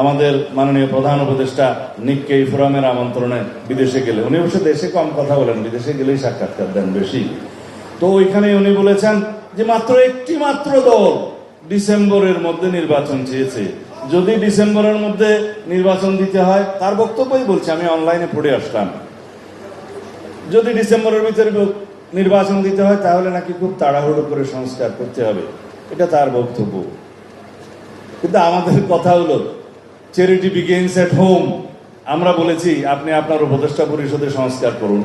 আমাদের মাননীয় প্রধান উপদেষ্টা নিক্কেই ফোরামের আমন্ত্রণে বিদেশে গেলে। উনি অবশ্য দেশে কম কথা বলেন, বিদেশে গেলেই সাক্ষাৎকার দেন বেশি। তো ওইখানে উনি বলেছেন যে মাত্র একটি মাত্র দল ডিসেম্বরের মধ্যে নির্বাচন চেয়েছে। যদি ডিসেম্বরের মধ্যে নির্বাচন দিতে হয়, তার বক্তব্যই বলছে, আমি অনলাইনে পড়ে আসলাম। যদি ডিসেম্বরের ভিতরে নির্বাচন দিতে হয়, তাহলে নাকি খুব তাড়াহুড়ো করে সংস্কার করতে হবে। এটা তার বক্তব্য। কিন্তু আমাদের কথা হলো চ্যারিটি বিগেন্স এট হোম আমরা বলেছি, আপনি আপনার উপদেষ্টা পরিষদে সংস্কার করুন।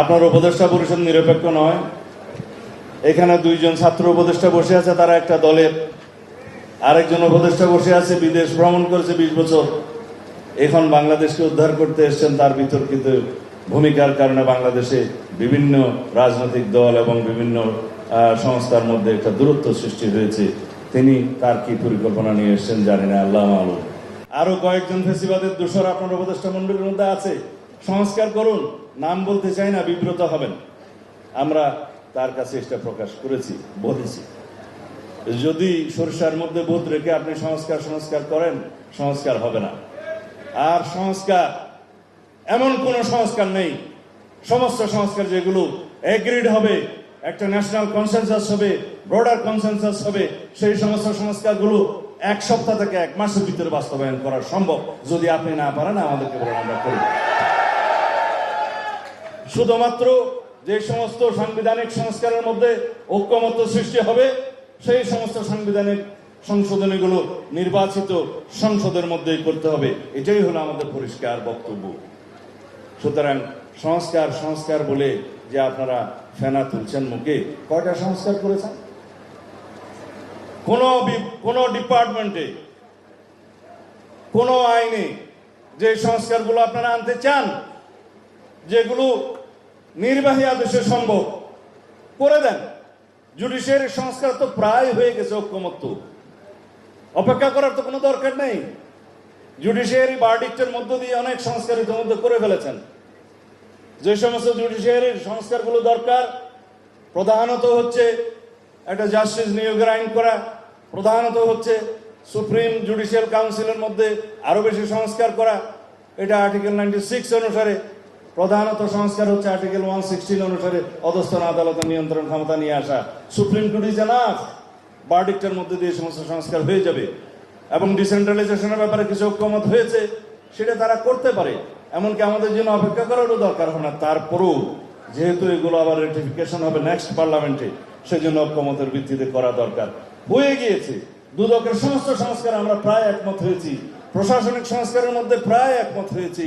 আপনার উপদেষ্টা পরিষদ নিরপেক্ষ নয়। এখানে দুইজন ছাত্র উপদেষ্টা বসে আছে, তারা একটা দলের। আরেকজন উপদেষ্টা বসে আছে, বিদেশ ভ্রমণ করেছে বিশ বছর। এখন বাংলাদেশকে উদ্ধার করতে এসছেন, তার বিতর্কিত ভূমিকার কারণে বাংলাদেশে বিভিন্ন রাজনৈতিক দল এবং বিভিন্ন সংস্থার মধ্যে একটা দূরত্ব সৃষ্টি হয়েছে। তিনি তার কি পরিকল্পনা নিয়ে এসেছেন জানি না, আল্লাহ আলম আরও কয়েকজন ফেসিবাদের দোষর আপনার উপদেষ্টা মন্ডলীর মধ্যে আছে। সংস্কার করুন, নাম বলতে চাই না, বিব্রত হবেন। আমরা তার কাছে এটা প্রকাশ করেছি, বলেছি। যদি সরিষার মধ্যে বোধ রেখে আপনি সংস্কার সংস্কার করেন, সংস্কার হবে না। আর সংস্কার, এমন কোন সংস্কার নেই। সমস্ত সংস্কার যেগুলো এগ্রিড হবে একটা ন্যাশনাল কনসেনসাস হবে ব্রডার কনসেনসাস হবে, সেই সমস্ত সংস্কারগুলো এক সপ্তাহ থেকে এক মাসের ভিতরে বাস্তবায়ন করা সম্ভব, যদি আপনি না পারেন, আমাদেরকে বলেন আমরা করি। শুধুমাত্র যে সমস্ত সাংবিধানিক সংস্কারের মধ্যে ঐক্যমত্য সৃষ্টি হবে, সেই সমস্ত সাংবিধানিক সংশোধনীগুলো নির্বাচিত সংসদের মধ্যেই করতে হবে। এটাই হলো আমাদের পরিষ্কার বক্তব্য। সুতরাং সংস্কার সংস্কার বলে যে আপনারা ফেনা তুলছেন মুখে কয়টা সংস্কার করেছেন? কোন কোন ডিপার্টমেন্টে, কোন আইনে যে সংস্কারগুলো আপনারা আনতে চান, যেগুলো নির্বাহী আদেশে সম্ভব, করে দেন। জুডিশিয়ারি সংস্কার তো প্রায় হয়ে গেছে ঐক্যমত্য। অপেক্ষা করার তো কোনো দরকার নেই। জুডিশিয়ারি বার্ডিক্টের মধ্য দিয়ে অনেক সংস্কার ইতিমধ্যে করে ফেলেছেন। যে সমস্ত জুডিশিয়ারির সংস্কারগুলো দরকার, প্রধানত হচ্ছে একটা জাস্টিস নিয়োগের আইন করা, প্রধানত হচ্ছে সুপ্রিম জুডিশিয়াল কাউন্সিলের মধ্যে আরও বেশি সংস্কার করা, এটা আর্টিকেল নাইনটি সিক্স অনুসারে, প্রধানত সংস্কার হচ্ছে আর্টিকেল ওয়ান সিক্সটিন অনুসারে অধস্থন আদালতের নিয়ন্ত্রণ ক্ষমতা নিয়ে আসা। সুপ্রিম কোর্ট ইজ এনাফ, বার্ডিক্টের মধ্যে দিয়ে সমস্ত সংস্কার হয়ে যাবে। এবং ডিসেন্ট্রালাইজেশনের ব্যাপারে কিছু ঐক্যমত হয়েছে, সেটা তারা করতে পারে। এমনকি আমাদের জন্য অপেক্ষা করারও দরকার হবে না। তারপরেও যেহেতু এগুলো আবার রেটিফিকেশন হবে নেক্সট পার্লামেন্টে সেজন্য ঐক্যমতের ভিত্তিতে করা দরকার। হয়ে গিয়েছে, দুদকের সমস্ত সংস্কার আমরা প্রায় একমত হয়েছি, প্রশাসনিক সংস্কারের মধ্যে প্রায় একমত হয়েছি,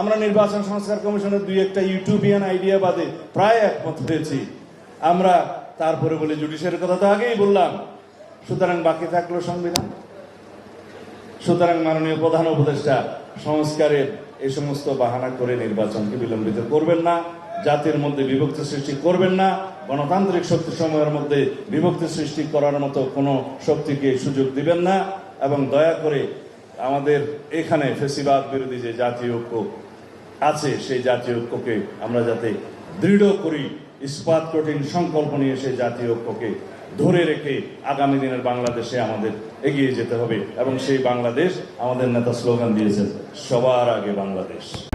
আমরা নির্বাচন সংস্কার কমিশনের দুই একটা ইউটিউবিয়ান আইডিয়া বাদে প্রায় একমত হয়েছি। আমরা তারপরে বলি জুডিশিয়ারের কথা তো আগেই বললাম। সুতরাং বাকি থাকল সংবিধান। সুতরাং মাননীয় প্রধান উপদেষ্টা, সংস্কারের এই সমস্ত বাহানা করে নির্বাচনকে বিলম্বিত করবেন না, জাতির মধ্যে বিভক্তি সৃষ্টি করবেন না, গণতান্ত্রিক শক্তি সময়ের মধ্যে বিভক্তি সৃষ্টি করার মতো কোনো শক্তিকে সুযোগ দিবেন না এবং দয়া করে আমাদের এখানে ফেসিবাদ বিরোধী যে জাতীয় ঐক্য আছে, সেই জাতীয় ঐক্যকে আমরা যাতে দৃঢ় করি, ইস্পাত কঠিন সংকল্প নিয়ে সেই জাতীয় ঐক্যকে ধরে রেখে আগামী দিনের বাংলাদেশে আমাদের এগিয়ে যেতে হবে। এবং সেই বাংলাদেশ আমাদের নেতা স্লোগান দিয়েছেন, সবার আগে বাংলাদেশ।